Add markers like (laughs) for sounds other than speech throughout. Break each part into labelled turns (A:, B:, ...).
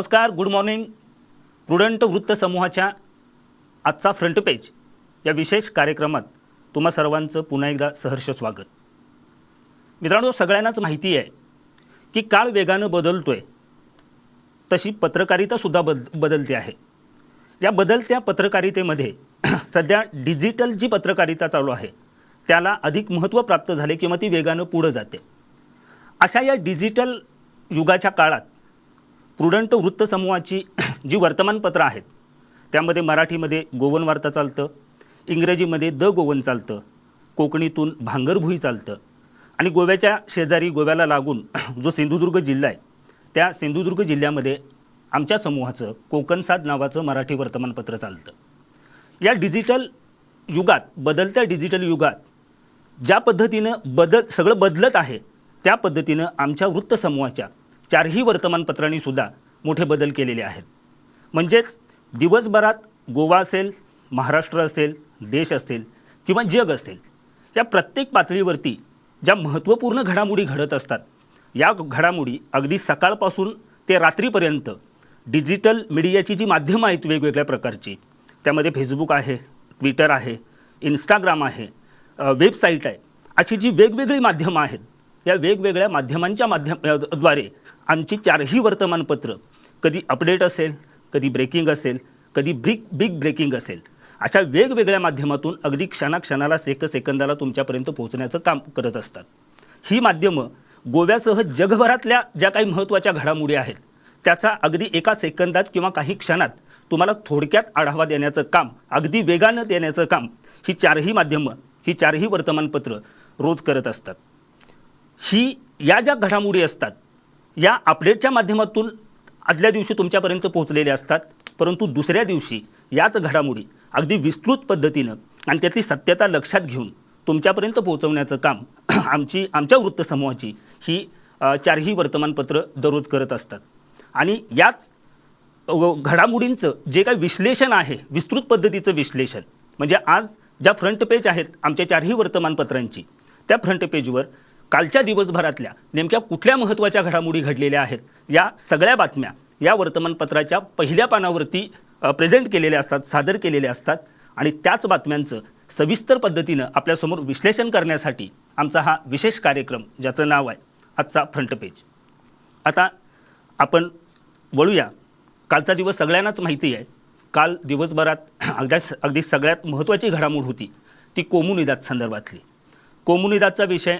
A: नमस्कार good morning prudent वृत्तसमूहाच्या आजचा front page या विशेष कार्यक्रमात तुम्हा सर्वांचं पुन्हा एकदा सहर्ष स्वागत. मित्रांनो सगळ्यांनाच माहिती आहे की काळ वेगानं बदलतो आहे तशी पत्रकारितासुद्धा बद बदलते आहे. या बदलत्या पत्रकारितेमध्ये (clears throat) सध्या डिजिटल जी पत्रकारिता चालू आहे त्याला अधिक महत्त्व प्राप्त झाले किंवा ती वेगानं पुढं जाते. अशा या डिजिटल युगाच्या काळात प्रुडंट वृत्तसमूहाची (clears throat) जी वर्तमानपत्रं आहेत त्यामध्ये मराठीमध्ये गोवन वार्ता चालतं इंग्रजीमध्ये द गोवन चालतं कोकणीतून भांगरभुई चालतं आणि गोव्याच्या शेजारी गोव्याला लागून (clears throat) जो सिंधुदुर्ग जिल्हा आहे त्या सिंधुदुर्ग जिल्ह्यामध्ये आमच्या समूहाचं कोकणसाद नावाचं मराठी वर्तमानपत्र चालतं. या डिजिटल युगात बदलत्या डिजिटल युगात ज्या पद्धतीनं बदल सगळं बदलत आहे त्या पद्धतीनं आमच्या वृत्तसमूहाच्या चारही वर्तमानपत्रांनी सुद्धा मोठे बदल केलेले आहेत. म्हणजेच दिवसभरात गोवा असेल महाराष्ट्र असेल देश असेल किंवा जग असेल या प्रत्येक पातळीवरती ज्या महत्त्वपूर्ण घडामोडी घडत असतात या घडामोडी अगदी सकाळपासून ते रात्रीपर्यंत डिजिटल मीडियाची जी माध्यमं आहेत वेगवेगळ्या प्रकारची त्यामध्ये फेसबुक आहे ट्विटर आहे इंस्टाग्राम आहे वेबसाईट आहे अशी जी वेगवेगळी माध्यमं आहेत या वेगवेगळ्या माध्यमांच्या माध्यमाद्वारे आमची चारही वर्तमानपत्र कधी अपडेट असेल कधी ब्रेकिंग असेल कधी ब्रिक बिग ब्रेकिंग असेल अशा वेगवेगळ्या माध्यमातून अगदी क्षणाक्षणाला सेक सेकंदाला तुमच्यापर्यंत पोहोचण्याचं काम करत असतात. ही माध्यमं गोव्यासह जगभरातल्या ज्या काही महत्त्वाच्या घडामोडी आहेत त्याचा अगदी एका सेकंदात किंवा काही क्षणात तुम्हाला थोडक्यात आढावा देण्याचं काम अगदी वेगानं देण्याचं काम ही चारही माध्यमं ही चारही वर्तमानपत्र रोज करत असतात. ही या ज्या घडामोडी असतात या अपडेटच्या माध्यमातून आदल्या दिवशी तुमच्यापर्यंत पोहोचलेल्या असतात परंतु दुसऱ्या दिवशी याच घडामोडी अगदी विस्तृत पद्धतीनं आणि त्यातली सत्यता लक्षात घेऊन तुमच्यापर्यंत पोहोचवण्याचं काम (clears throat) आमची आमच्या वृत्तसमूहाची ही चारही वर्तमानपत्र दररोज करत असतात. आणि याच घडामोडींचं जे काही विश्लेषण आहे विस्तृत पद्धतीचं विश्लेषण म्हणजे आज ज्या फ्रंट पेज आहेत आमच्या चारही वर्तमानपत्रांची त्या फ्रंट पेजवर कालच्या दिवसभरातल्या नेमक्या कुठल्या महत्त्वाच्या घडामोडी घडलेल्या आहेत या सगळ्या बातम्या या वर्तमानपत्राच्या पहिल्या पानावरती प्रेझेंट केलेल्या असतात सादर केलेल्या असतात. आणि त्याच बातम्यांचं सविस्तर पद्धतीनं आपल्यासमोर विश्लेषण करण्यासाठी आमचा हा विशेष कार्यक्रम ज्याचं नाव आहे आजचा फ्रंट पेज आता आपण वळूया. कालचा दिवस सगळ्यांनाच माहिती आहे. काल दिवसभरात (clears throat) अगदी अगदी सगळ्यात महत्त्वाची घडामोड होती ती कोमुनिदाद संदर्भातली. कोमुनिदादचा विषय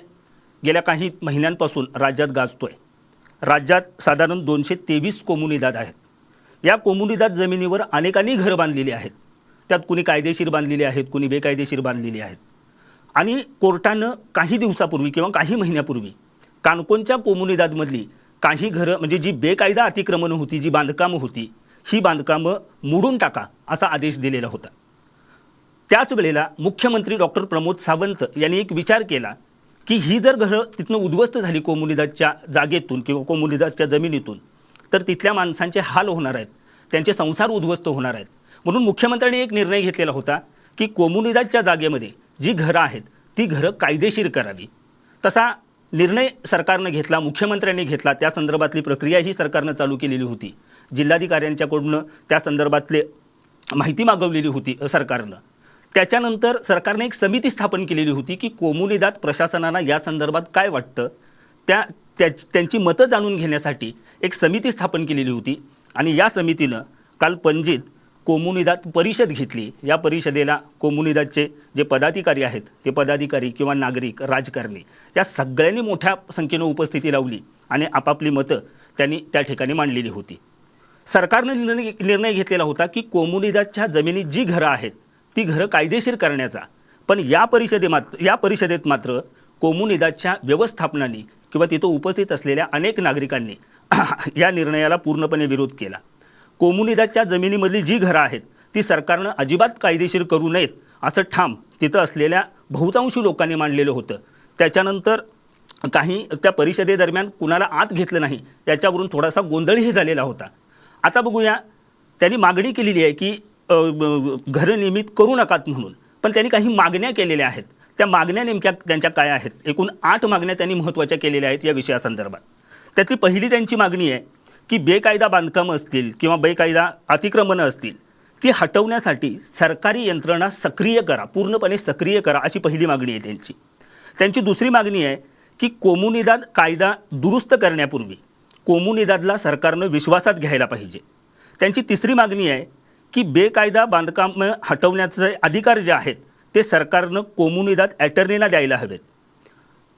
A: गेल्या काही महिन्यांपासून राज्यात गाजतो आहे राज्यात साधारण दोनशे तेवीस कोमुनिदाद आहेत. या कोमुनिदाद जमिनीवर अनेकांनी घरं बांधलेली आहेत. त्यात कुणी कायदेशीर बांधलेली आहेत कुणी बेकायदेशीर बांधलेली आहेत. आणि कोर्टानं काही दिवसापूर्वी किंवा काही महिन्यापूर्वी काणकोणच्या कोमुनिदादमधली काही घरं म्हणजे जी बेकायदा अतिक्रमणं होती जी बांधकामं होती ही बांधकामं मोडून टाका असा आदेश दिलेला होता. त्याच वेळेला मुख्यमंत्री डॉक्टर प्रमोद सावंत यांनी एक विचार केला की ही जर घरं तिथनं उद्ध्वस्त झाली कोमुनिदाच्या जागेतून किंवा कोमुनिदाच्या जमिनीतून तर तिथल्या माणसांचे हाल होणार आहेत. त्यांचे संसार उद्ध्वस्त होणार आहेत. म्हणून मुख्यमंत्र्यांनी एक निर्णय घेतलेला होता की कोमुनिदाच्या जागेमध्ये जी घरं आहेत ती घरं कायदेशीर करावी. तसा निर्णय सरकारनं घेतला मुख्यमंत्र्यांनी घेतला. त्या संदर्भातली प्रक्रिया ही सरकारनं चालू केलेली होती. जिल्हाधिकाऱ्यांच्याकडून त्या संदर्भातले माहिती मागवलेली होती सरकारनं. त्याच्यानंतर सरकारने एक समिती स्थापन केलेली होती की कोमुनिदात प्रशासनाला या संदर्भात काय वाटतं त्या त्या त्यांची मतं जाणून घेण्यासाठी एक समिती स्थापन केलेली होती. आणि या समितीनं काल पणजीत कोमुनिदात परिषद घेतली. या परिषदेला कोमुनिदातचे जे पदाधिकारी आहेत ते पदाधिकारी किंवा नागरिक राजकारणी या सगळ्यांनी मोठ्या संख्येनं उपस्थिती लावली आणि आपापली मतं त्यांनी त्या ठिकाणी मांडलेली होती. सरकारनं निर्णय निर्णय घेतलेला होता की कोमुनिदातच्या जमिनीत जी घरं आहेत ती घरं कायदेशीर करण्याचा. पण या परिषदे मात्र या परिषदेत मात्र कोमुनिदाच्या व्यवस्थापनाने किंवा तिथं उपस्थित असलेल्या अनेक नागरिकांनी (clears throat) या निर्णयाला पूर्णपणे विरोध केला. कोमुनिदाच्या जमिनीमधली जी घरं आहेत ती सरकारनं अजिबात कायदेशीर करू नयेत असं ठाम तिथं असलेल्या बहुतांशी लोकांनी मांडलेलं होतं. त्याच्यानंतर काही त्या परिषदेदरम्यान कुणाला आत घेतलं नाही याच्यावरून थोडासा गोंधळही झालेला होता. आता बघूया त्यांनी मागणी केलेली आहे की घरं नियमित करू नकात म्हणून. पण त्यांनी काही मागण्या केलेल्या आहेत. त्या मागण्या नेमक्या त्यांच्या काय आहेत? एकूण आठ मागण्या त्यांनी महत्त्वाच्या केलेल्या आहेत या विषयासंदर्भात. त्यातली पहिली त्यांची मागणी आहे की बेकायदा बांधकामं असतील किंवा बेकायदा अतिक्रमणं असतील ती हटवण्यासाठी सरकारी यंत्रणा सक्रिय करा पूर्णपणे सक्रिय करा अशी पहिली मागणी आहे त्यांची. त्यांची दुसरी मागणी आहे की कोमुनिदाद कायदा दुरुस्त करण्यापूर्वी कोमुनिदादला सरकारनं विश्वासात घ्यायला पाहिजे. त्यांची तिसरी मागणी आहे की बेकायदा बांधकामं हटवण्याचे अधिकार जे आहेत ते सरकारनं कोमुनिदाद ॲटर्नीला द्यायला हवेत.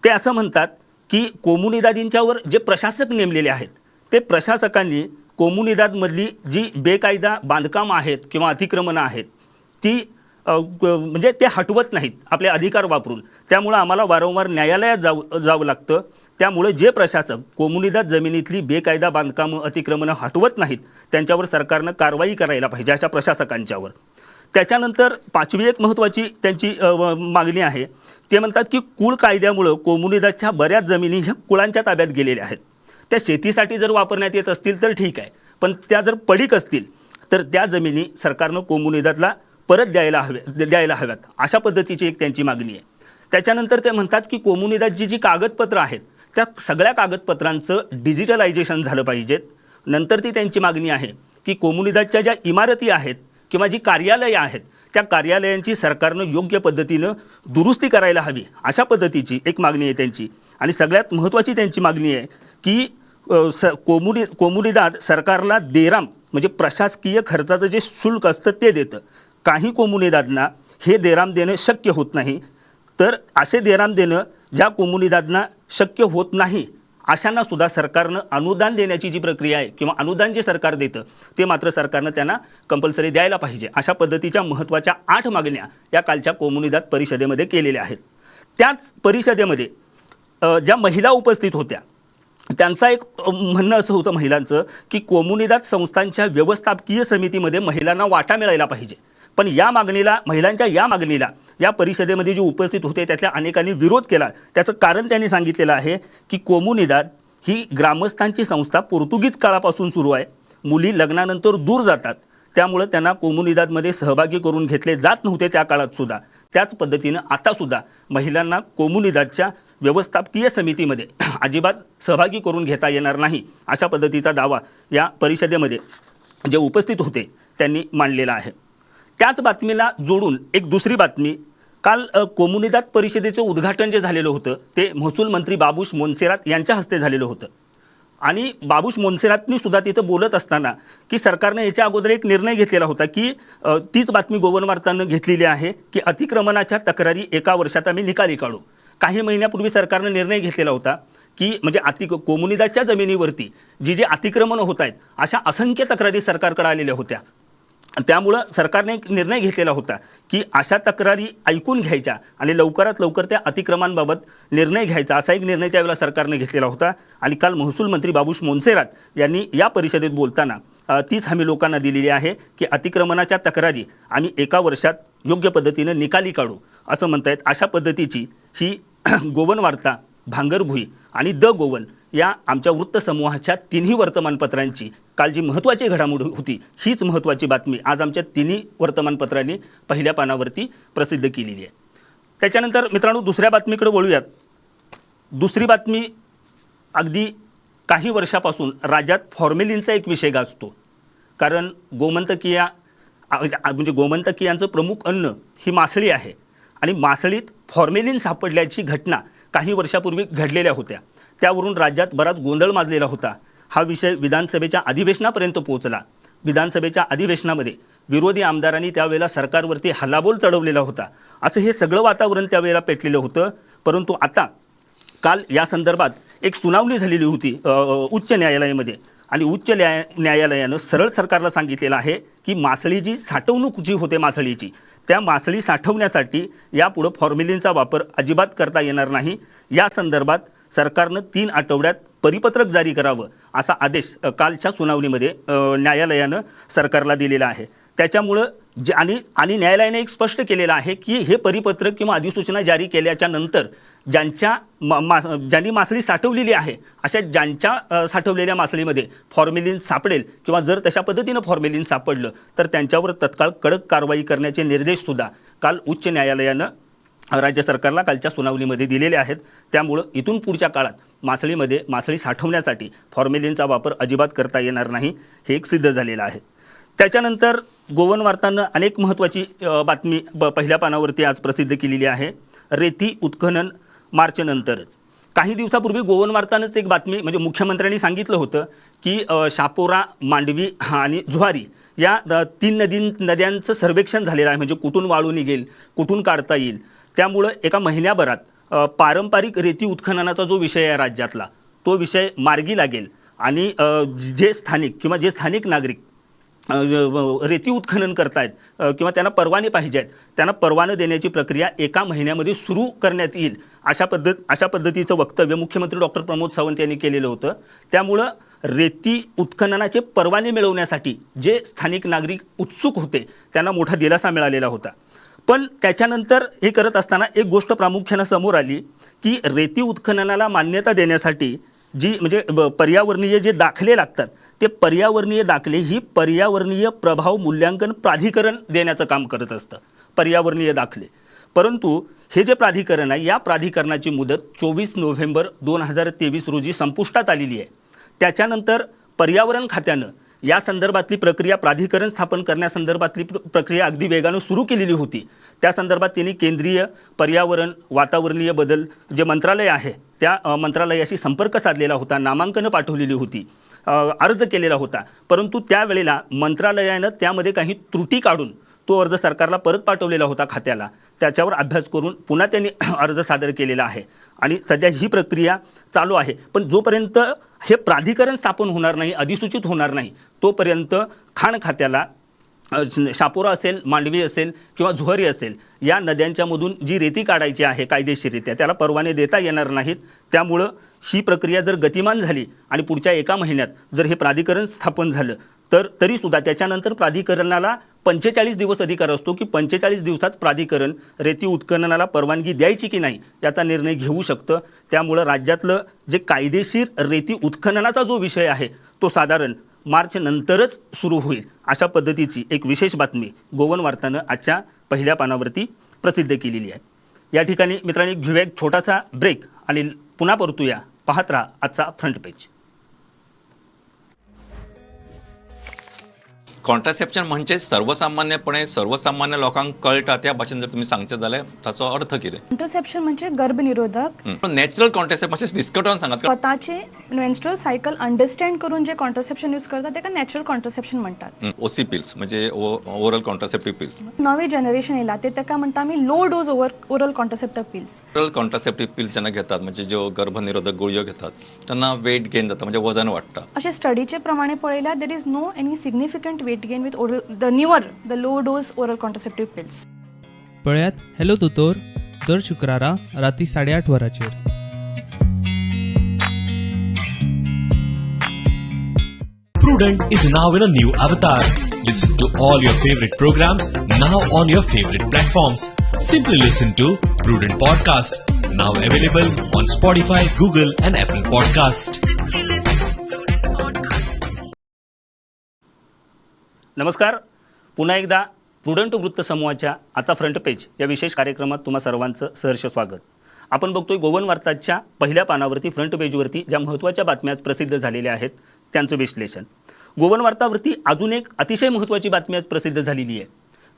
A: ते असं म्हणतात की कोमुनिदादींच्यावर जे प्रशासक नेमलेले आहेत ते प्रशासकांनी कोमुनिदादमधली जी बेकायदा बांधकाम आहेत किंवा अतिक्रमणं आहेत ती म्हणजे ते हटवत नाहीत आपले अधिकार वापरून. त्यामुळं आम्हाला वारंवार न्यायालयात जाऊ जावं लागतं. त्यामुळे जे प्रशासक कोमुनिदात जमिनीतली बेकायदा बांधकामं अतिक्रमणं हटवत नाहीत त्यांच्यावर सरकारनं कारवाई करायला पाहिजे अशा प्रशासकांच्यावर. त्याच्यानंतर पाचवी एक महत्त्वाची त्यांची मागणी आहे. ते म्हणतात की कुळ कायद्यामुळं कोमुनिदातच्या बऱ्याच जमिनी ह्या कुळांच्या ताब्यात गेलेल्या आहेत. त्या शेतीसाठी जर वापरण्यात येत असतील तर ठीक आहे पण त्या जर पडीक असतील तर त्या जमिनी सरकारनं कोमुनिदातला परत द्यायला हवे द्यायला हव्यात. अशा पद्धतीची एक त्यांची मागणी आहे. त्याच्यानंतर ते म्हणतात की कोमुनिदाची जी कागदपत्रं आहेत त्या सगळ्या कागदपत्रांचं डिजिटलायझेशन झालं पाहिजेत नंतर ती त्यांची मागणी आहे की कोमुनिदाच्या ज्या इमारती आहेत किंवा जी कार्यालयं आहेत त्या कार्यालयांची सरकारनं योग्य पद्धतीनं दुरुस्ती करायला हवी. अशा पद्धतीची एक मागणी आहे त्यांची. आणि सगळ्यात महत्त्वाची त्यांची मागणी आहे की स कोमुनी कोमुनिदाद सरकारला देराम म्हणजे प्रशासकीय खर्चाचं जे शुल्क असतं ते देतं. काही कोमुनिदादना हे देराम देणं शक्य होत नाही. तर असे देराम देणं ज्या कोमुनिदादना शक्य होत नाही अशांना सुद्धा सरकारनं अनुदान देण्याची जी प्रक्रिया आहे किंवा अनुदान जे सरकार देतं ते मात्र सरकारनं त्यांना कंपल्सरी द्यायला पाहिजे. अशा पद्धतीच्या महत्त्वाच्या आठ मागण्या या कालच्या कोमुनिदाद परिषदेमध्ये केलेल्या आहेत. त्याच परिषदेमध्ये ज्या महिला उपस्थित होत्या त्यांचा एक म्हणणं असं होतं महिलांचं की कोमुनिदाद संस्थांच्या व्यवस्थापकीय समितीमध्ये महिलांना वाटा मिळायला पाहिजे. पण या मागणीला महिलांच्या या मागणीला या परिषदेमध्ये जे उपस्थित होते त्यातल्या अनेकांनी विरोध केला. त्याचं कारण त्यांनी सांगितलेलं आहे की कोमुनिदाद ही ग्रामस्थांची संस्था पोर्तुगीज काळापासून सुरू आहे. मुली लग्नानंतर दूर जातात. त्यामुळं त्यांना कोमुनिदादमध्ये सहभागी करून घेतले जात नव्हते त्या काळात सुद्धा. त्याच पद्धतीनं आतासुद्धा महिलांना कोमुनिदादच्या व्यवस्थापकीय समितीमध्ये (clears throat) अजिबात सहभागी करून घेता येणार नाही अशा पद्धतीचा दावा या परिषदेमध्ये जे उपस्थित होते त्यांनी मांडलेला आहे. त्याच बातमीला जोडून एक दुसरी बातमी. काल कोमुनिदात कोमुनिदाद परिषदेचं उद्घाटन जे झालेलं होतं ते महसूल मंत्री बाबूश मोन्सेरात यांच्या हस्ते झालेलं होतं. आणि बाबूश मोन्सेरातनी सुद्धा तिथं बोलत असताना की सरकारने याच्या अगोदर एक निर्णय घेतलेला होता की तीच बातमी गोवन वार्तानं घेतलेली आहे की अतिक्रमणाच्या तक्रारी एका वर्षात आम्ही निकाली काढू. काही महिन्यापूर्वी सरकारनं निर्णय घेतलेला होता की म्हणजे अति कोमुनिदाच्या जमिनीवरती जी जे अतिक्रमणं होत आहेत अशा असंख्य तक्रारी सरकारकडे आलेल्या होत्या. त्यामुळं सरकारने एक निर्णय घेतलेला होता की अशा तक्रारी ऐकून घ्यायच्या आणि लवकरात लवकर त्या अतिक्रमांबाबत निर्णय घ्यायचा असा एक निर्णय त्यावेळेला सरकारने घेतलेला होता. आणि काल महसूल मंत्री बाबूश मोन्सेरात यांनी या परिषदेत बोलताना तीच हमी लोकांना दिलेली आहे की अतिक्रमणाच्या तक्रारी आम्ही एका वर्षात योग्य पद्धतीनं निकाली काढू असं म्हणतायत. अशा पद्धतीची ही (clears throat) गोवन वार्ता भांगरभुई आणि द गोवन या आमच्या वृत्तसमूहाच्या तिन्ही वर्तमानपत्रांची काल जी महत्त्वाची घडामोड होती हीच महत्त्वाची बातमी आज आमच्या तिन्ही वर्तमानपत्रांनी पहिल्या पानावरती प्रसिद्ध केलेली आहे. त्याच्यानंतर मित्रांनो दुसऱ्या बातमीकडे बोलूयात दुसरी बातमी अगदी काही वर्षापासून राज्यात फॉर्मेलिनचा एक विषय गाजतो. कारण गोमंतकीया म्हणजे गोमंतकीयांचं प्रमुख अन्न ही मासळी आहे आणि मासळीत फॉर्मेलिन सापडल्याची घटना काही वर्षापूर्वी घडलेल्या होत्या. त्यावरून राज्यात बराच गोंधळ माजलेला होता. हा विषय विधानसभेच्या अधिवेशनापर्यंत पोहोचला. विधानसभेच्या अधिवेशनामध्ये विरोधी आमदारांनी त्यावेळेला सरकारवरती हल्लाबोल चढवलेला होता. असं हे सगळं वातावरण त्यावेळेला पेटलेलं होतं. परंतु आता काल या संदर्भात एक सुनावणी झालेली होती उच्च न्यायालयामध्ये. आणि उच्च न्याय न्यायालयानं सरळ सरकारला सांगितलेलं आहे की मासळी जी साठवणूक जी होते मासळीची त्या मासळी साठवण्यासाठी यापुढं फॉर्मेलिनचा वापर अजिबात करता येणार नाही. या संदर्भात सरकारनं तीन आठवड्यात परिपत्रक जारी करावं असा आदेश कालच्या सुनावणीमध्ये न्यायालयानं सरकारला दिलेला आहे. त्याच्यामुळं जे आणि आणि न्यायालयाने एक स्पष्ट केलेलं आहे की हे परिपत्रक किंवा अधिसूचना जारी केल्याच्यानंतर ज्यांच्या मा मास ज्यांनी मासळी साठवलेली आहे अशा ज्यांच्या साठवलेल्या मासळीमध्ये फॉर्मेलिन सापडेल किंवा जर तशा पद्धतीनं फॉर्मेलिन सापडलं तर त्यांच्यावर तत्काळ कडक कारवाई करण्याचे निर्देशसुद्धा काल उच्च न्यायालयानं राज्य सरकारला कालच्या सुनावणीमध्ये दिलेले आहेत. त्यामुळं इथून पुढच्या काळात मासळीमध्ये मासळी साठवण्यासाठी फॉर्मेलिनचा वापर अजिबात करता येणार नाही हे एक सिद्ध झालेलं आहे. त्याच्यानंतर गोवन वार्तानं अनेक महत्त्वाची बातमी ब पहिल्या पानावरती आज प्रसिद्ध केलेली आहे. रेती उत्खनन मार्चनंतरच. काही दिवसापूर्वी गोवनवार्तानंच एक बातमी म्हणजे मुख्यमंत्र्यांनी सांगितलं होतं की शापोरा मांडवी आणि जुहारी या द- तीन नदीं नद्यांचं सर्वेक्षण झालेलं आहे. म्हणजे कुठून वाळू निघेल कुठून काढता येईल त्यामुळं एका महिन्याभरात पारंपरिक रेती उत्खननाचा जो विषय आहे राज्यातला तो विषय मार्गी लागेल. आणि जे स्थानिक किंवा जे स्थानिक नागरिक रेती उत्खनन करतायत किंवा त्यांना परवाने पाहिजे आहेत त्यांना परवानं देण्याची प्रक्रिया एका महिन्यामध्ये सुरू करण्यात येईल अशा पद्धत अशा पद्धतीचं वक्तव्य मुख्यमंत्री डॉक्टर प्रमोद सावंत यांनी केलेलं होतं. त्यामुळं रेती उत्खननाचे परवाने मिळवण्यासाठी जे स्थानिक नागरिक उत्सुक होते त्यांना मोठा दिलासा मिळालेला होता. पण त्याच्यानंतर हे करत असताना एक गोष्ट प्रामुख्यानं समोर आली की रेती उत्खननाला मान्यता देण्यासाठी जी म्हणजे ब- पर्यावरणीय जे दाखले लागतात ते पर्यावरणीय दाखले ही पर्यावरणीय प्रभाव मूल्यांकन प्राधिकरण देण्याचं काम करत असतं. पर्यावरणीय दाखले. परंतु हे जे प्राधिकरण आहे या प्राधिकरणाची मुदत चोवीस नोव्हेंबर दोन हजार तेवीस रोजी संपुष्टात आलेली आहे. त्याच्यानंतर पर्यावरण खात्यानं या संदर्भातली प्रक्रिया प्राधिकरण स्थापन करण्यासंदर्भातली प्र- प्रक्रिया अगदी वेगानं सुरू केलेली होती. त्या संदर्भात त्यांनी केंद्रीय पर्यावरण वातावरणीय बदल जे मंत्रालय आहे त्या मंत्रालयाशी संपर्क साधलेला होता नामांकनं पाठवलेली होती अर्ज केलेला होता. परंतु त्यावेळेला मंत्रालयानं त्यामध्ये काही त्रुटी काढून तो अर्ज सरकारला परत पाठवलेला होता खात्याला. त्याच्यावर अभ्यास करून पुन्हा त्यांनी (clears throat) अर्ज सादर केलेला आहे. आणि सध्या ही प्रक्रिया चालू आहे. पण जोपर्यंत हे प्राधिकरण स्थापन होणार नाही अधिसूचित होणार नाही तोपर्यंत खाण खात्याला शापोरा असेल मांडवी असेल किंवा झुहरी असेल या नद्यांच्यामधून जी रेती काढायची आहे कायदेशीररित्या त्याला परवाने देता येणार नाहीत. त्यामुळं ही प्रक्रिया जर गतिमान झाली आणि पुढच्या एका महिन्यात जर हे प्राधिकरण स्थापन झालं तर तरीसुद्धा त्याच्यानंतर प्राधिकरणाला पंचेचाळीस दिवस अधिकार असतो की पंचेचाळीस दिवसात प्राधिकरण रेती उत्खननाला परवानगी द्यायची की नाही याचा निर्णय घेऊ शकतं. त्यामुळं राज्यातलं जे कायदेशीर रेती उत्खननाचा जो विषय आहे तो साधारण मार्च नंतरच सुरू होईल अशा पद्धतीची एक विशेष बातमी गोवन वार्तानं आजच्या पहिल्या पानावरती प्रसिद्ध केलेली आहे. या ठिकाणी मित्रांनी घेऊया एक छोटासा ब्रेक आणि पुन्हा परतूया. पाहत राहा आजचा फ्रंट पेज
B: कॉन्ट्रासेप्शन म्हणजे सर्वसामान्यपणे सर्वसामान्य लोकांक कळटा त्या भाशेन जर तुम्ही सांगचे जाल्यार ताचो अर्थ कितें?
C: कॉन्ट्रसेप्शन म्हणजे गर्भनिरोधक.
B: नॅचरल कॉन्ट्रासेप्ट म्हणजे विस्कटोन सांगात
C: स्वतःचे मेन्स्ट्रुअल सायकल अंडरस्टँड करून जे कॉन्ट्रसेप्शन यूज करतात ताका नॅचरल कॉन्ट्रसेप्शन म्हणटात
B: ओसी पिल्स म्हणजे ओरल कॉन्ट्रासेप्टिव्ह पिल्स
C: नवे जनरेशन येयला ते ताका म्हणटा आमी low dose over oral contraceptive pills
B: oral contraceptive pills जेन्ना घेतात म्हणजे ज्यो गर्भनिरोधक गुळयो घेतात तेन्ना वेट गेन जाता म्हणजे वजन वाडटा
C: अशें स्टडीचे प्रमाणे पळयल्यार there is no any significant Weight gain with oral the newer the low dose oral contraceptive pills
D: पळयात हॅलो दोतोर दर शुक्रारा राती साडेआठ वरांचेर
E: Prudent is now in a new avatar. Listen to all your favorite programs now on your favorite platforms. Simply listen to Prudent Podcast, now available on Spotify, Google, and Apple Podcast.
A: नमस्कार. पुन्हा एकदा prudent वृत्तसमूहाच्या आजचा front page या विशेष कार्यक्रमात तुम्हा सर्वांचं सहर्ष स्वागत. आपण बघतोय गोवन वार्ताच्या पहिल्या पानावरती फ्रंट पेजवरती ज्या महत्त्वाच्या बातम्या प्रसिद्ध झालेल्या आहेत त्यांचं विश्लेषण. गोवन वार्तावरती अजून एक अतिशय महत्त्वाची बातमी आज प्रसिद्ध झालेली आहे.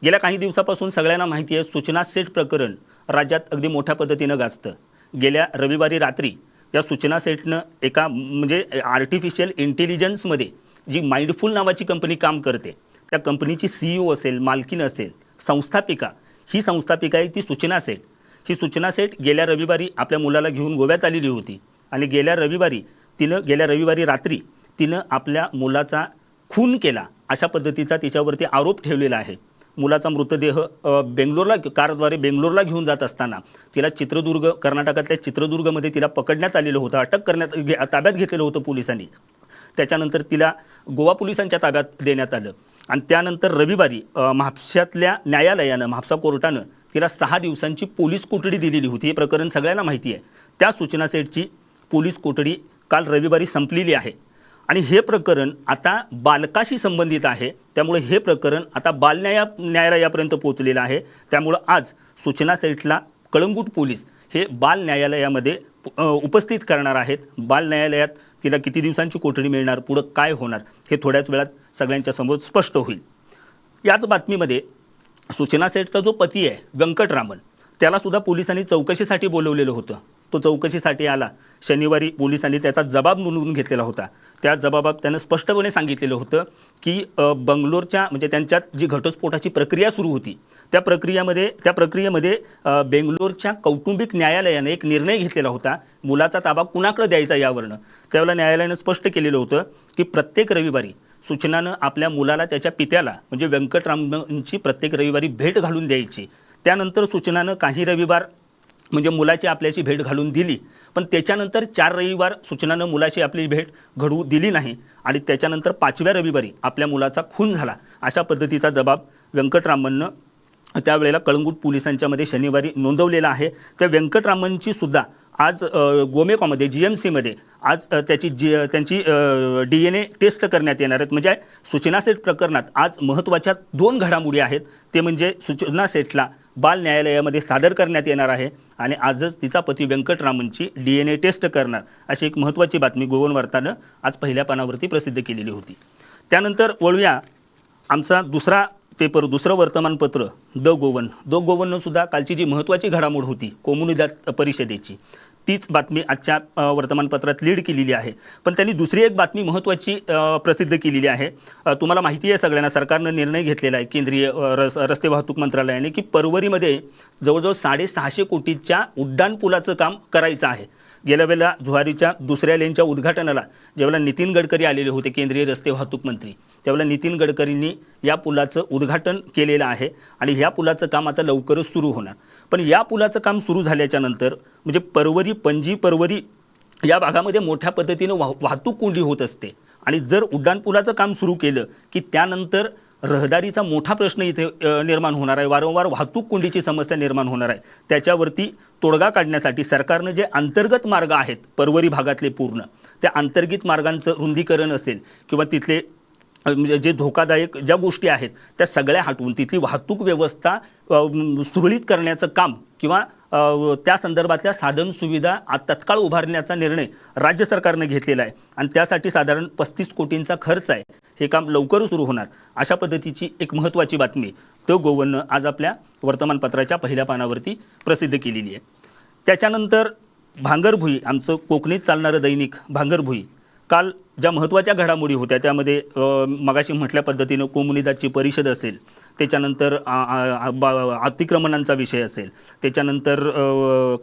A: गेल्या काही दिवसापासून सगळ्यांना माहिती आहे सूचना सेट प्रकरण राज्यात अगदी मोठ्या पद्धतीनं गाजतं. गेल्या रविवारी रात्री या सूचना सेटनं एका म्हणजे आर्टिफिशियल इंटेलिजन्समध्ये जी माइंडफुल नावाची कंपनी काम करते त्या कंपनीची सी ओ असेल मालकीन असेल संस्थापिका ही संस्थापिका आहे ती सूचना सेट ही सूचना सेट गेल्या रविवारी आपल्या मुलाला घेऊन गोव्यात आलेली होती. आणि गेल्या रविवारी तिनं गेल्या रविवारी रात्री तिनं आपल्या मुलाचा खून केला अशा पद्धतीचा तिच्यावरती आरोप ठेवलेला आहे. मुलाचा मृतदेह बेंगलोरला कारद्वारे बेंगलोरला घेऊन जात असताना तिला चित्रदुर्ग कर्नाटकातल्या चित्रदुर्गमध्ये तिला पकडण्यात आलेलं होतं अटक करण्यात घे ताब्यात घेतलेलं होतं पोलिसांनी. त्याच्यानंतर तिला गोवा पोलिसांच्या ताब्यात देण्यात आलं. आणि त्यानंतर रविवारी म्हापशातल्या न्यायालयानं म्हापसा कोर्टानं तिला सहा दिवसांची पोलीस कोठडी दिलेली होती. हे प्रकरण सगळ्यांना माहिती आहे. त्या सूचना सेटची पोलीस कोठडी काल रविवारी संपलेली आहे. आणि हे प्रकरण आता बालकाशी संबंधित आहे. त्यामुळे हे प्रकरण आता बालन्याया न्यायालयापर्यंत पोहोचलेलं आहे. त्यामुळं आज सूचना सेटला कळंगूट पोलीस हे बाल न्यायालयामध्ये उपस्थित करणार आहेत. बाल न्यायालयात तिला किती दिवसांची कोठडी मिळणार पुढं काय होणार हे थोड्याच वेळात सगळ्यांच्या समोर स्पष्ट होईल. याच बातमीमध्ये सूचना सेठचा जो पती आहे व्यंकटरामन त्यालासुद्धा पोलिसांनी चौकशीसाठी बोलवलेलं होतं. तो चौकशीसाठी आला. शनिवारी पोलिसांनी त्याचा जबाब नोंदवून घेतलेला होता. त्या जबाबात त्यानं स्पष्टपणे सांगितलेलं होतं की बंगलोरच्या म्हणजे त्यांच्यात जी घटस्फोटाची प्रक्रिया सुरू होती त्या प्रक्रियामध्ये त्या प्रक्रियेमध्ये बेंगलोरच्या कौटुंबिक न्यायालयाने एक निर्णय घेतलेला होता. मुलाचा ताबा कुणाकडे द्यायचा यावरनं? त्यावेळेला न्यायालयानं स्पष्ट केलेलं होतं की प्रत्येक रविवारी सूचनानं आपल्या मुलाला त्याच्या पित्याला म्हणजे व्यंकटरामांची प्रत्येक रविवारी भेट घालून द्यायची. त्यानंतर सूचनानं काही रविवार म्हणजे मुलाची आपल्याची भेट घालून दिली. पण त्याच्यानंतर चार रविवार सूचनानं मुलाची आपली भेट घडवू दिली नाही आणि त्याच्यानंतर पाचव्या रविवारी आपल्या मुलाचा खून झाला अशा पद्धतीचा जबाब व्यंकटरामननं त्यावेळेला कळंगूट पोलिसांच्यामध्ये शनिवारी नोंदवलेला आहे. त्या व्यंकटरामनची सुद्धा आज गोमेकॉमध्ये जी एम सीमध्ये आज त्याची जी त्यांची डी एन ए टेस्ट करण्यात येणार आहेत. म्हणजे सूचना सेट प्रकरणात आज महत्त्वाच्या दोन घडामोडी आहेत. ते म्हणजे सूचना सेटला बाल न्यायालयामध्ये सादर करण्यात येणार आहे आणि आजच तिचा पती व्यंकटरामनची डी एन ए टेस्ट करणार अशी एक महत्त्वाची बातमी गोवन वार्तानं आज पहिल्या पानावरती प्रसिद्ध केलेली होती. त्यानंतर वळूया आमचा दुसरा पेपर दुसरं वर्तमानपत्र द गोवन. द गोवननं सुद्धा कालची जी महत्त्वाची घडामोड होती कोमुनिदात परिषदेची तीच बातमी आजच्या वर्तमानपत्रात लीड केलेली आहे. पण त्यांनी दुसरी एक बातमी महत्त्वाची प्रसिद्ध केलेली आहे. तुम्हाला माहिती आहे सगळ्यांना सरकारनं निर्णय घेतलेला आहे केंद्रीय रस रस्ते वाहतूक मंत्रालयाने की परवरीमध्ये जवळजवळ साडेसहाशे कोटीच्या उड्डाणपुलाचं काम करायचं आहे. गेल्या वेळेला जुहारीच्या दुसऱ्या लेनच्या उद्घाटनाला ज्यावेळेला नितीन गडकरी आलेले होते केंद्रीय रस्ते वाहतूक मंत्री त्यावेळेला नितीन गडकरींनी या पुलाचं उद्घाटन केलेलं आहे आणि ह्या पुलाचं काम आता लवकरच सुरू होणार. पण या पुलाचं काम सुरू झाल्याच्यानंतर म्हणजे परवरी पणजी परवरी या भागामध्ये मोठ्या पद्धतीनं वाह वाहतूक कोंडी होत असते. आणि जर उड्डाणपुलाचं काम सुरू केलं की त्यानंतर रहदारीचा मोठा प्रश्न इथे निर्माण होणार आहे. वारंवार वाहतूक कोंडीची समस्या निर्माण होणार आहे. त्याच्यावरती तोडगा काढण्यासाठी सरकारनं जे अंतर्गत मार्ग आहेत परवरी भागातले पूर्ण त्या अंतर्गत मार्गांचं रुंदीकरण असेल किंवा तिथले म्हणजे जे धोकादायक ज्या गोष्टी आहेत त्या सगळ्या हटवून तिथली वाहतूक व्यवस्था सुरळीत करण्याचं काम किंवा त्या संदर्भातल्या साधन सुविधा तत्काळ उभारण्याचा निर्णय राज्य सरकारनं घेतलेला आहे. आणि त्यासाठी साधारण पस्तीस कोटींचा खर्च आहे. हे काम लवकर सुरू होणार. अशा पद्धतीची एक महत्त्वाची बातमी त गोवननं आज आपल्या वर्तमानपत्राच्या पहिल्या पानावरती प्रसिद्ध केलेली आहे. त्याच्यानंतर भांगरभुई आमचं कोकणीत चालणारं दैनिक भांगरभुई. काल ज्या महत्त्वाच्या घडामोडी होत्या त्यामध्ये मगाशी म्हटल्या पद्धतीनं कोमुनिदाची परिषद असेल त्याच्यानंतर अतिक्रमणांचा विषय असेल त्याच्यानंतर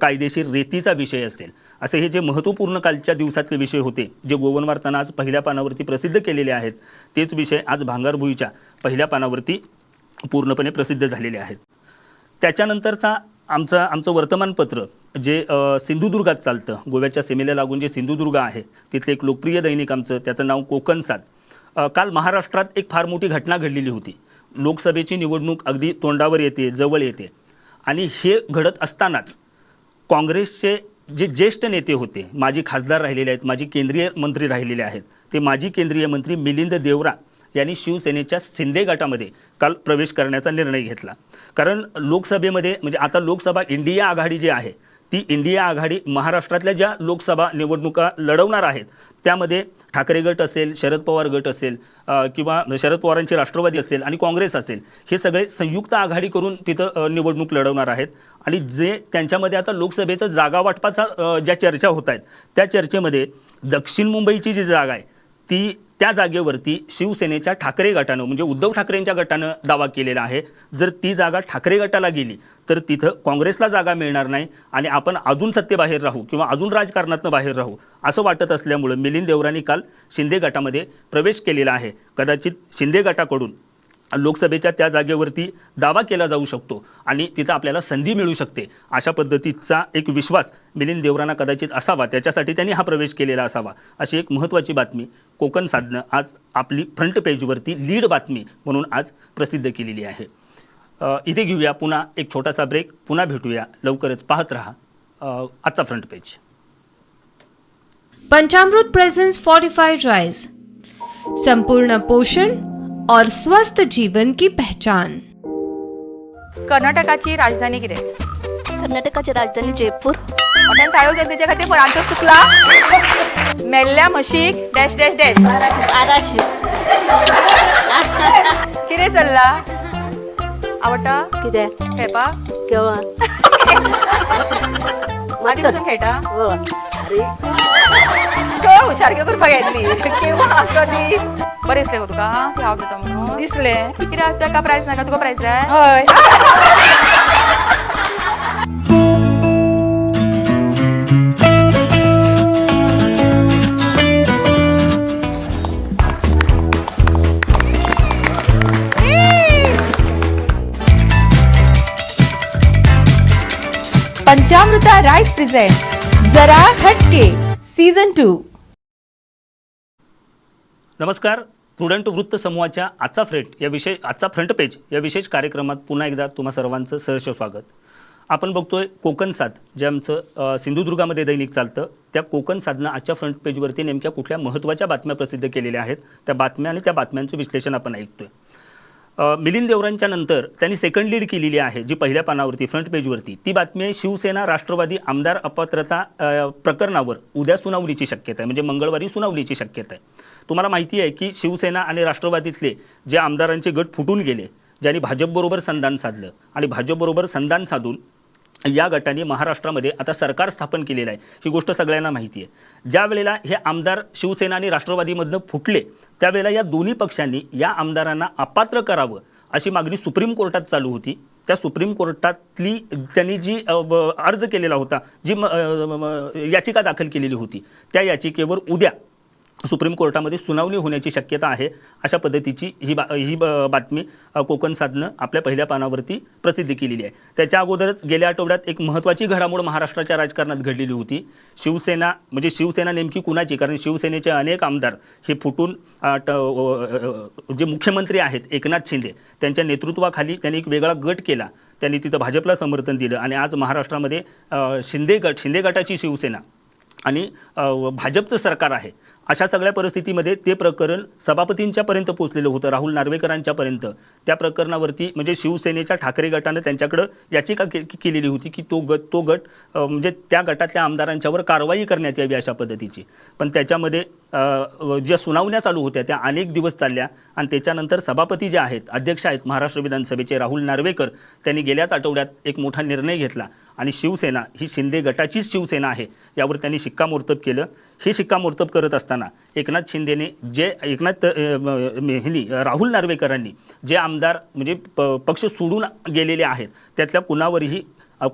A: कायदेशीर रेतीचा विषय असेल असे हे जे महत्त्वपूर्ण कालच्या दिवसातले विषय होते जे गोवन वार्तानं आज पहिल्या पानावरती प्रसिद्ध केलेले आहेत तेच विषय आज भांगारभुईच्या पहिल्या पानावरती पूर्णपणे प्रसिद्ध झालेले आहेत. त्याच्यानंतरचा आमचं आमचं वर्तमानपत्र जे सिंधुदुर्गात चालतं गोव्याच्या सीमेला लागून जे सिंधुदुर्ग आहे तिथलं एक लोकप्रिय दैनिक आमचं त्याचं नाव कोकणसाद काल महाराष्ट्रात एक फार मोठी घटना घडलेली होती. लोकसभेची निवडणूक अगदी तोंडावर येते जवळ येते. आणि हे घडत असतानाच काँग्रेसचे जे ज्येष्ठ नेते होते माजी खासदार राहिलेले आहेत माजी केंद्रीय मंत्री राहिलेले आहेत ते माजी केंद्रीय मंत्री मिलिंद देवरा यांनी शिवसेनेच्या शिंदे गटामध्ये काल प्रवेश करण्याचा निर्णय घेतला. कारण लोकसभेमध्ये म्हणजे आता लोकसभा इंडिया आघाडी जी आहे ती इंडिया आघाडी महाराष्ट्रातल्या ज्या लोकसभा निवडणुका लढवणार आहेत त्यामध्ये ठाकरे गट असेल शरद पवार गट असेल किंवा शरद पवारांची राष्ट्रवादी असेल आणि काँग्रेस असेल हे सगळे संयुक्त आघाडी करून तिथं निवडणूक लढवणार आहेत. आणि जे त्यांच्यामध्ये आता लोकसभेचं जागा वाटपाचा ज्या चर्चा होत आहेत त्या चर्चेमध्ये दक्षिण मुंबईची जी जागा आहे ती त्या जागेवरती शिवसेनेच्या ठाकरे गटानं म्हणजे उद्धव ठाकरेंच्या गटानं दावा केलेला आहे. जर ती जागा ठाकरे गटाला गेली तर तिथं काँग्रेसला जागा मिळणार नाही आणि आपण अजून सत्तेबाहेर राहू किंवा अजून राजकारणातनं बाहेर राहू असं वाटत असल्यामुळं मिलिंद देवरांनी काल शिंदे गटामध्ये प्रवेश केलेला आहे. कदाचित शिंदे गटाकडून लोकसभेच्या त्या जागेवरती दावा केला जाऊ शकतो आणि तिथं आपल्याला संधी मिळू शकते. अशा पद्धतीचा एक विश्वास मिलिंद देवरांना कदाचित असावा. त्याच्यासाठी त्यांनी हा प्रवेश केलेला असावा. अशी एक महत्त्वाची बातमी कोकण साधनं आज आपली फ्रंट पेजवरती लीड बातमी म्हणून आज प्रसिद्ध केलेली आहे. इथे घेऊया पुन्हा एक छोटासा ब्रेक. पुन्हा भेटूया. लवकरच पाहत राहा. आजचा front page.
F: Panchamrut presents fortified rice संपूर्ण पोषण और स्वस्थ जीवन की पहचान।
G: कर्नाटकाची राजधानी कितें?
H: कर्नाटकाची राजधानी जयपूर.
G: मोठ्यान ताळ्यो जनतेच्या खातीर पण आन्सर चुकला मेल्ल्या म्हशीक डॅश डॅश डॅश.
H: आराशी
G: कितें चल्ला? आवडटा
H: कितें?
G: खेळपाक
H: केव्हा? (laughs)
G: आदी पसून खेळटा
H: हो
G: हुशारक्यो करपाक येतली केव्हा कधी? बरें दिसलें गो तुका? ती आवट जाता म्हणून?
C: दिसले.
G: कित्याक ताका प्रायज नाका? तुका प्रायज जाय
C: हय.
G: पंचामृता राईस प्रेझेंट. जरा हटके. सीझन टू
A: नमस्कार. प्रुडंट वृत्त समूहाच्या आजचा फ्रंट या विशेष आजचा फ्रंट पेज या विशेष कार्यक्रमात पुन्हा एकदा तुम्हा सर्वांचं सहर्ष स्वागत. आपण बघतोय कोकण साध जे आमचं सिंधुदुर्गामध्ये दैनिक चालतं. त्या कोकण साधनं आजच्या फ्रंट पेजवरती नेमक्या कुठल्या महत्त्वाच्या बातम्या प्रसिद्ध केलेल्या आहेत त्या बातम्या आणि त्या बातम्यांचं विश्लेषण आपण ऐकतोय. मिलिंद देवरांच्या नंतर त्यांनी सेकंड लीड केलेली आहे जी पहिल्या पानावरती फ्रंट पेजवरती ती बातमी आहे शिवसेना राष्ट्रवादी आमदार अपात्रता प्रकरणावर उद्या सुनावणीची शक्यता आहे. म्हणजे मंगळवारी सुनावणीची शक्यता आहे. तुम्हाला माहिती आहे की शिवसेना आणि राष्ट्रवादीतले जे आमदारांचे गट फुटून गेले ज्यांनी भाजपबरोबर संधान साधलं आणि भाजपबरोबर संधान साधून या गटाने महाराष्ट्रामध्ये आता सरकार स्थापन केलेलं आहे. ही गोष्ट सगळ्यांना माहिती आहे. ज्या वेळेला हे आमदार शिवसेना आणि राष्ट्रवादीमधनं फुटले त्यावेळेला या दोन्ही पक्षांनी या आमदारांना अपात्र करावं अशी मागणी सुप्रीम कोर्टात चालू होती. त्या सुप्रीम कोर्टातली त्यांनी जी अर्ज केलेला होता जी म- याचिका दाखल केलेली होती त्या याचिकेवर उद्या सुप्रीम कोर्टामध्ये सुनावणी होण्याची शक्यता आहे अशा पद्धतीची ही बा ही ब- बातमी कोकण साधनं आपल्या पहिल्या पानावरती प्रसिद्ध केलेली आहे. त्याच्या अगोदरच गेल्या आठवड्यात एक महत्त्वाची घडामोड महाराष्ट्राच्या राजकारणात घडलेली होती. शिवसेना म्हणजे शिवसेना नेमकी कुणाची? कारण शिवसेनेचे अनेक आमदार हे फुटून ट- जे मुख्यमंत्री आहेत एकनाथ शिंदे त्यांच्या नेतृत्वाखाली त्यांनी एक वेगळा गट केला. त्यांनी तिथं भाजपला समर्थन दिलं आणि आज महाराष्ट्रामध्ये शिंदे गट शिंदे गटाची शिवसेना आणि भाजपचं सरकार आहे. अशा सगळ्या परिस्थितीमध्ये ते प्रकरण सभापतींच्यापर्यंत पोचलेलं होतं राहुल नार्वेकरांच्यापर्यंत. त्या प्रकरणावरती म्हणजे शिवसेनेच्या ठाकरे गटानं त्यांच्याकडं याचिका के केलेली होती की तो गट तो गट म्हणजे त्या गटातल्या आमदारांच्यावर कारवाई करण्यात यावी अशा पद्धतीची. पण त्याच्यामध्ये ज्या सुनावण्या चालू होत्या त्या अनेक दिवस चालल्या आणि त्याच्यानंतर सभापती जे आहेत अध्यक्ष आहेत महाराष्ट्र विधानसभेचे राहुल नार्वेकर त्यांनी गेल्याच आठवड्यात एक मोठा निर्णय घेतला. आणि शिवसेना ही शिंदे गटाचीच शिवसेना आहे यावर त्यांनी शिक्कामोर्तब केलं. हे शिक्कामोर्तब करत असताना एकनाथ शिंदेने जे एकनाथ अ, ह्यांनी राहुल नार्वेकरांनी जे आमदार म्हणजे प पक्ष सोडून गेलेले आहेत त्यातल्या कुणावरही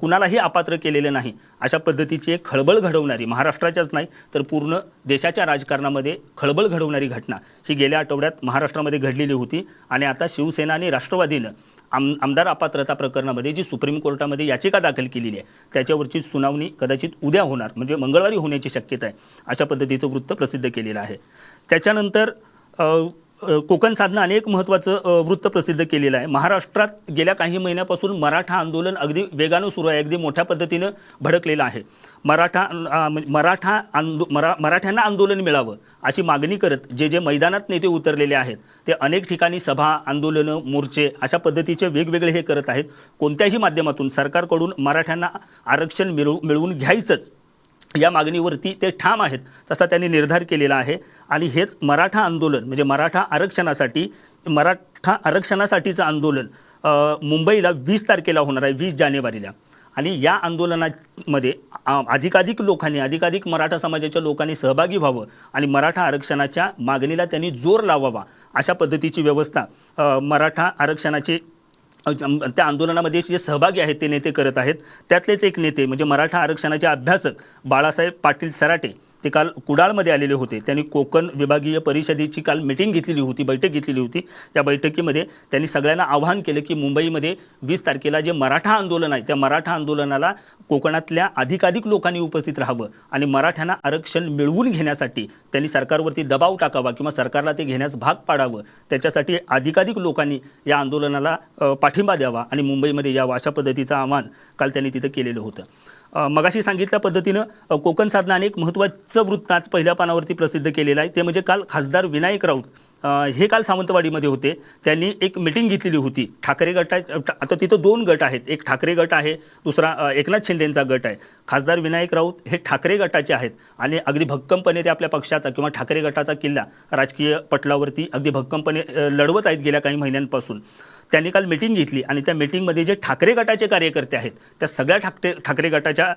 A: कुणालाही अपात्र केलेलं नाही अशा पद्धतीची एक खळबळ घडवणारी महाराष्ट्राच्याच नाही तर पूर्ण देशाच्या राजकारणामध्ये खळबळ घडवणारी घटना ही गेल्या आठवड्यात महाराष्ट्रामध्ये घडलेली होती. आणि आता शिवसेना आणि राष्ट्रवादीनं आम आमदार अपात्रता प्रकरणामध्ये जी सुप्रीम कोर्टामध्ये याचिका दाखल केलेली आहे त्याच्यावरची सुनावणी कदाचित उद्या होणार म्हणजे मंगळवारी होण्याची शक्यता आहे अशा पद्धतीचं वृत्त प्रसिद्ध केलेलं आहे. त्याच्यानंतर कोकण साधनं अनेक महत्त्वाचं वृत्त प्रसिद्ध केलेलं आहे. महाराष्ट्रात गेल्या काही महिन्यापासून मराठा आंदोलन अगदी वेगानं सुरू आहे अगदी मोठ्या पद्धतीनं भडकलेलं आहे. मराठा म्हणजे मराठा आंदो मरा मराठ्यांना आंदोलन मिळावं अशी मागणी करत जे जे मैदानात नेते उतरलेले आहेत ते अनेक ठिकाणी सभा आंदोलनं मोर्चे अशा पद्धतीचे वेगवेगळे हे करत आहेत. कोणत्याही माध्यमातून सरकारकडून मराठ्यांना आरक्षण मिळवू मिळवून घ्यायचंच या मागणीवरती ते ठाम आहेत तसा त्यांनी निर्धार केलेला आहे. आणि हेच मराठा आंदोलन म्हणजे मराठा आरक्षणासाठी मराठा आरक्षणासाठीचं आंदोलन मुंबईला वीस तारखेला होणार आहे वीस जानेवारीला. आणि या आंदोलनामध्ये अधिकाधिक लोकांनी अधिकाधिक मराठा समाजाच्या लोकांनी सहभागी व्हावं आणि मराठा आरक्षणाच्या मागणीला त्यांनी जोर लावावा अशा पद्धतीची व्यवस्था मराठा आरक्षणाचे त्या आंदोलनामध्ये जे सहभागी आहेत ते नेते करत आहेत. त्यातलेच एक नेते म्हणजे मराठा आरक्षणाचे अभ्यासक बाळासाहेब पाटील सराटे ते काल कुडाळमध्ये आलेले होते. त्यांनी कोकण विभागीय परिषदेची काल मिटिंग घेतलेली होती बैठक घेतलेली होती. या बैठकीमध्ये त्यांनी सगळ्यांना आवाहन केलं की मुंबईमध्ये वीस तारखेला जे मराठा आंदोलन आहे त्या मराठा आंदोलनाला कोकणातल्या अधिकाधिक लोकांनी उपस्थित राहावं आणि मराठ्यांना आरक्षण मिळवून घेण्यासाठी त्यांनी सरकारवरती दबाव टाकावा किंवा सरकारला ते घेण्यास भाग पाडावं त्याच्यासाठी अधिकाधिक लोकांनी या आंदोलनाला पाठिंबा द्यावा आणि मुंबईमध्ये यावं अशा पद्धतीचं आवाहन काल त्यांनी तिथं केलेलं होतं. मगाशी सांगितल्या पद्धतीनं कोकण साधनं अनेक महत्त्वाचं वृत्त आज पहिल्या पानावरती प्रसिद्ध केलेलं आहे. ते म्हणजे काल खासदार विनायक राऊत हे काल सावंतवाडीमध्ये होते. त्यांनी एक मिटिंग घेतलेली होती. ठाकरे गटा आता तिथं दोन गट आहेत. एक ठाकरे गट आहे दुसरा एकनाथ शिंदेंचा गट आहे. खासदार विनायक राऊत हे ठाकरे गटाचे आहेत आणि अगदी भक्कमपणे ते आपल्या पक्षाचा किंवा ठाकरे गटाचा किल्ला राजकीय पटलावरती अगदी भक्कमपणे लढवत आहेत गेल्या काही महिन्यांपासून. त्यांनी काल मिटिंग घेतली आणि त्या मिटिंगमध्ये जे ठाकरे गटाचे कार्यकर्ते आहेत त्या सगळ्या ठाकरे ठाकरे गटाच्या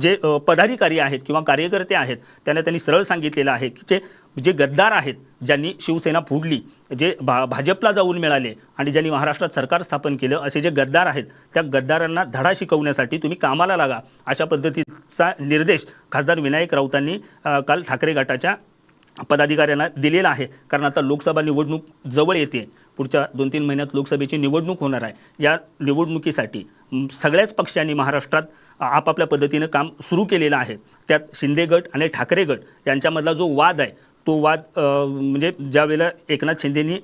A: जे पदाधिकारी आहेत किंवा कार्यकर्ते आहेत त्यांना त्यांनी सरळ सांगितलेलं आहे की जे जे गद्दार आहेत ज्यांनी शिवसेना फोडली जे भा भाजपला जाऊन मिळाले आणि ज्यांनी महाराष्ट्रात सरकार स्थापन केलं असे जे गद्दार आहेत त्या गद्दारांना धडा शिकवण्यासाठी तुम्ही कामाला लागा अशा पद्धतीचा निर्देश खासदार विनायक राऊतांनी काल ठाकरे गटाच्या पदाधिकाऱ्यांना दिलेला आहे. कारण आता लोकसभा निवडणूक जवळ येते. पुढच्या दोन तीन महिन्यात लोकसभेची निवडणूक होणार आहे. या निवडणुकीसाठी सगळ्याच पक्षांनी महाराष्ट्रात आपापल्या पद्धतीनं काम सुरू केलेलं आहे. त्यात शिंदे गट आणि ठाकरे गट यांच्यामधला जो वाद आहे तो वाद म्हणजे ज्या वेळेला एकनाथ शिंदेनी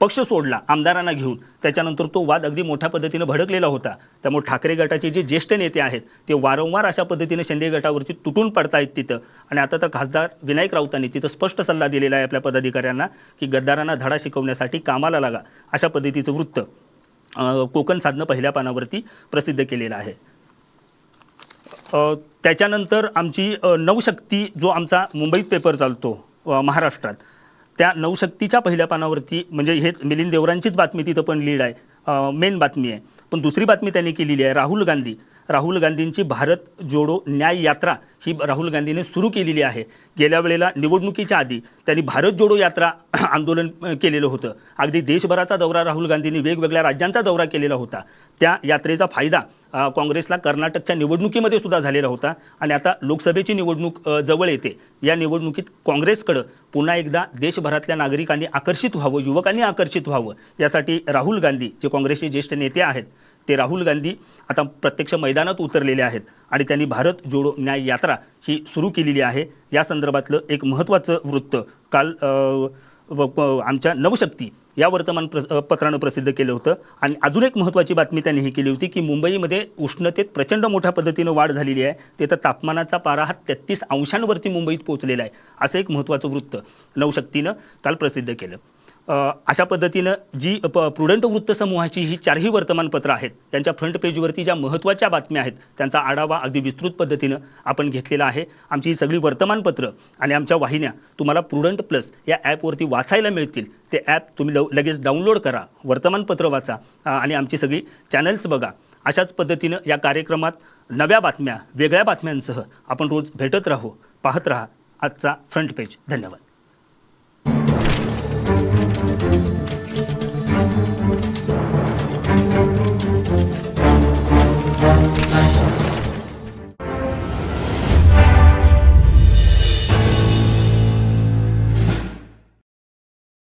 A: पक्ष सोडला आमदारांना घेऊन त्याच्यानंतर तो वाद अगदी मोठ्या पद्धतीनं भडकलेला होता. त्यामुळे ठाकरे गटाचे जे ज्येष्ठ नेते आहेत ते वारंवार अशा पद्धतीनं शिंदे गटावरती तुटून पडतायत तिथं. आणि आता तर खासदार विनायक राऊतांनी तिथं स्पष्ट सल्ला दिलेला आहे आपल्या पदाधिकाऱ्यांना की गद्दारांना धडा शिकवण्यासाठी कामाला लागा अशा पद्धतीचं वृत्त कोकण साधनं पहिल्या पानावरती प्रसिद्ध केलेलं आहे. त्याच्यानंतर आमची नवशक्ती जो आमचा मुंबईत पेपर चालतो महाराष्ट्रात. त्या नवशक्तीच्या पहिल्या पानावरती म्हणजे हेच मिलिंद देवरांचीच बातमी तिथं पण लीड आहे. मेन बातमी आहे. पण दुसरी बातमी त्यांनी केलेली आहे राहुल गांधी. राहुल गांधींची भारत जोडो न्याय यात्रा ही राहुल गांधीने सुरू केलेली आहे. गेल्या वेळेला निवडणुकीच्या आधी त्यांनी भारत जोडो यात्रा (clears throat) आंदोलन केलेलं होतं. अगदी देशभराचा दौरा राहुल गांधींनी वेगवेगळ्या राज्यांचा दौरा केलेला होता. त्या यात्रेचा फायदा काँग्रेसला कर्नाटकच्या निवडणुकीमध्ये सुद्धा झालेला होता आणि आता लोकसभेची निवडणूक जवळ येते. या निवडणुकीत काँग्रेसकडं पुन्हा एकदा देशभरातल्या नागरिकांनी आकर्षित व्हावं युवकांनी आकर्षित व्हावं यासाठी राहुल गांधी जे काँग्रेसचे ज्येष्ठ नेते आहेत ते राहुल गांधी आता प्रत्यक्ष मैदानात उतरलेले आहेत आणि त्यांनी भारत जोडो न्याय यात्रा ही सुरू केलेली आहे. या संदर्भातलं एक महत्त्वाचं वृत्त काल व- प- आमच्या नवशक्ती या वर्तमान प्र पत्रानं प्रसिद्ध केलं होतं. आणि अजून एक महत्त्वाची बातमी त्यांनी ही केली होती की मुंबईमध्ये उष्णतेत प्रचंड मोठ्या पद्धतीनं वाढ झालेली आहे. तिथं तापमानाचा पारा हा तेहत्तीस अंशांवरती मुंबईत पोहोचलेला आहे असं एक महत्त्वाचं वृत्त नवशक्तीनं काल प्रसिद्ध केलं. अशा पद्धतीनं जी प प्रुडंट वृत्तसमूहाची ही चारही वर्तमानपत्रं आहेत त्यांच्या फ्रंट पेजवरती ज्या महत्त्वाच्या बातम्या आहेत त्यांचा आढावा अगदी विस्तृत पद्धतीनं आपण घेतलेला आहे. आमची ही सगळी वर्तमानपत्रं आणि आमच्या वाहिन्या तुम्हाला प्रुडंट प्लस या ॲपवरती वाचायला मिळतील. ते ॲप तुम्ही लव लगेच डाउनलोड करा वर्तमानपत्र वाचा आणि आमची सगळी चॅनल्स बघा. अशाच पद्धतीनं या कार्यक्रमात नव्या बातम्या वेगळ्या बातम्यांसह आपण रोज भेटत राहू पाहत राहा. आजचा फ्रंट पेज धन्यवाद.